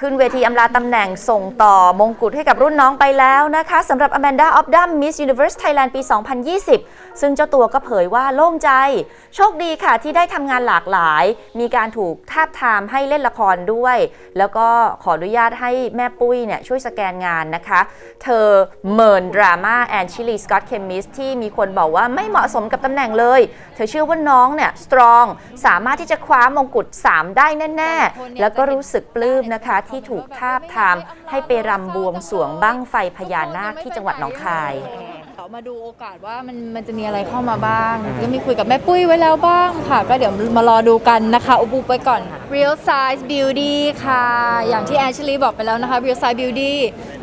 ขึ้นเวทีอำลาตำแหน่งส่งต่อมงกุฎให้กับรุ่นน้องไปแล้วนะคะสำหรับ Amanda of d u m Miss Universe Thailand ปี 2020 ซึ่งเจ้าตัวก็เผยว่าโล่งใจ โชคดีค่ะที่ได้ทำงานหลากหลาย มีการถูกทาบทามให้เล่นละครด้วย แล้วก็ขออนุญาตให้แม่ปุ้ยเนี่ยช่วยสแกนงานนะคะ เธอเมินดราม่าแอนชิลีสกอตเคมิสที่มีคนบอกว่าไม่เหมาะสมกับตำแหน่งเลย เธอเชื่อว่าน้องเนี่ยสตรองสามารถที่จะคว้ามงกุฎ3 ได้แน่ ๆ แล้วก็รู้สึกปลื้มนะคะที่ถูกทาบทามให้ไปรำบวงสรวงบั้งไฟพญานาคที่จังหวัดหนองคายเขามาดูโอกาสว่ามันมันจะมีอะไรเข้ามาบ้าง ก็มีคุยกับแม่ปุ้ยไว้แล้วบ้างค่ะ ก็เดี๋ยวมารอดูกันนะคะอุบุไปก่อน Real Size Beauty ค่ะ อย่างที่แอนชลีบอกไปแล้วนะคะ Real Size Beauty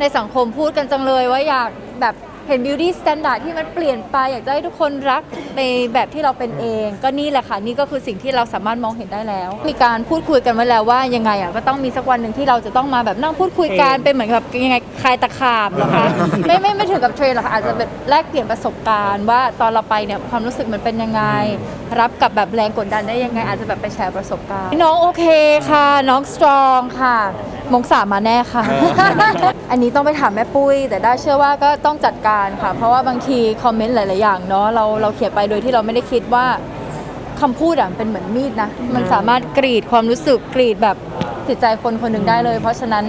ในสังคมพูดกันจังเลยว่าอยากแบบ เห็น beauty standard ที่มันเปลี่ยนไปอยากจะให้ทุกคนรักในแบบที่เราเป็นเอง ก็นี่แหละค่ะนี่ก็คือสิ่งที่เราสามารถมองเห็นได้แล้ว มีการพูดคุยกันไว้แล้วว่ายังไงอะก็ต้องมีสักวันหนึ่งที่เราจะต้องมาแบบนั่งพูดคุยกันเป็นเหมือนกับยังไงคลายตะขาบเหรอคะไม่ไม่ไม่ถึงกับเทรนหรอกค่ะอาจจะแบบแลกเปลี่ยนประสบการณ์ ว่าตอนเราไปเนี่ยความรู้สึกมันเป็นยังไง รับกับแบบแรงกดดันได้ยังไงอาจจะแบบไปแชร์ประสบการณ์ น้องโอเคค่ะ น้องสตรองค่ะมงสามมาแน่ค่ะ อันนี้ต้องไปถามแม่ปุ้ย แต่ได้เชื่อว่าก็ต้องจัดการค่ะ เพราะว่าบางทีคอมเมนต์หลาย ๆ อย่างเนาะเราเราเขียนไปโดยที่เราไม่ได้คิดว่าคำพูดอะเป็นเหมือนมีดนะ มันสามารถกรีดความรู้สึกกรีดแบบจิตใจคนคนหนึ่งได้เลย เพราะฉะนั้น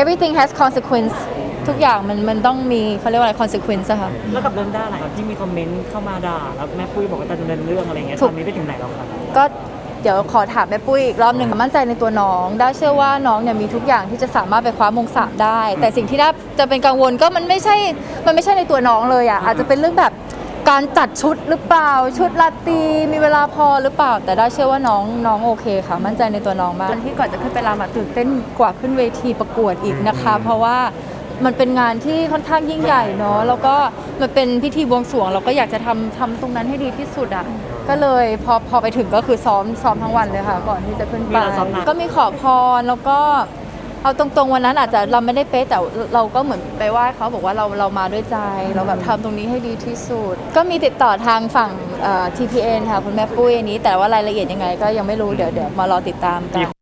everything has consequence ทุกอย่างมันมันต้องมีเขาเรียกว่าอะไร consequence อะค่ะ แล้วกับเรื่องด้านอะไรครับที่มีคอมเมนต์เข้ามาด่าแล้วแม่ปุ้ยบอกว่าจะดำเนินเรื่องอะไรเงี้ยถูกตอนนี้ไปถึงไหนแล้วครับ ก็ เดี๋ยวขอถามแม่ปุ้ยอีกรอบหนึ่งมั่นใจในตัวน้องได้เชื่อว่าน้องเนี่ยมีทุกอย่างที่จะสามารถไปคว้ามงสามได้ แต่สิ่งที่น่าจะเป็นกังวลก็มันไม่ใช่มันไม่ใช่ในตัวน้องเลยอะอาจจะเป็นเรื่องแบบการจัดชุดหรือเปล่าชุดลาตรีมีเวลาพอหรือเปล่า แต่ได้เชื่อว่าน้องน้องโอเคค่ะ มั่นใจในตัวน้องมากที่ก่อนจะขึ้นไปรำอะตื่นเต้นกว่าขึ้นเวทีประกวดอีกนะคะ เพราะว่ามันเป็นงานที่ค่อนข้างยิ่งใหญ่เนาะแล้วก็มันเป็นพิธีบวงสรวง เราก็อยากจะทำทำตรงนั้นให้ดีที่สุดอะ ก็เลยพอพอไปถึงก็คือซ้อมซ้อมทั้งวันเลยค่ะ ก่อนที่จะขึ้นมีไปอะไรซ้อมหนัก ก็มีขอพรแล้วก็เอาตรงๆวันนั้นอาจจะเราไม่ได้เป๊ะแต่เราก็เหมือนไปไหว้เขาบอกว่าเราเรามาด้วยใจ เราแบบทำตรงนี้ให้ดีที่สุด ก็มีติดต่อทางฝั่งเอ่อ TPN ค่ะคุณแม่ปุ้ยอันนี้ แต่ว่ารายละเอียดยังไงก็ยังไม่รู้เดี๋ยวเดี๋ยวมารอติดตามกัน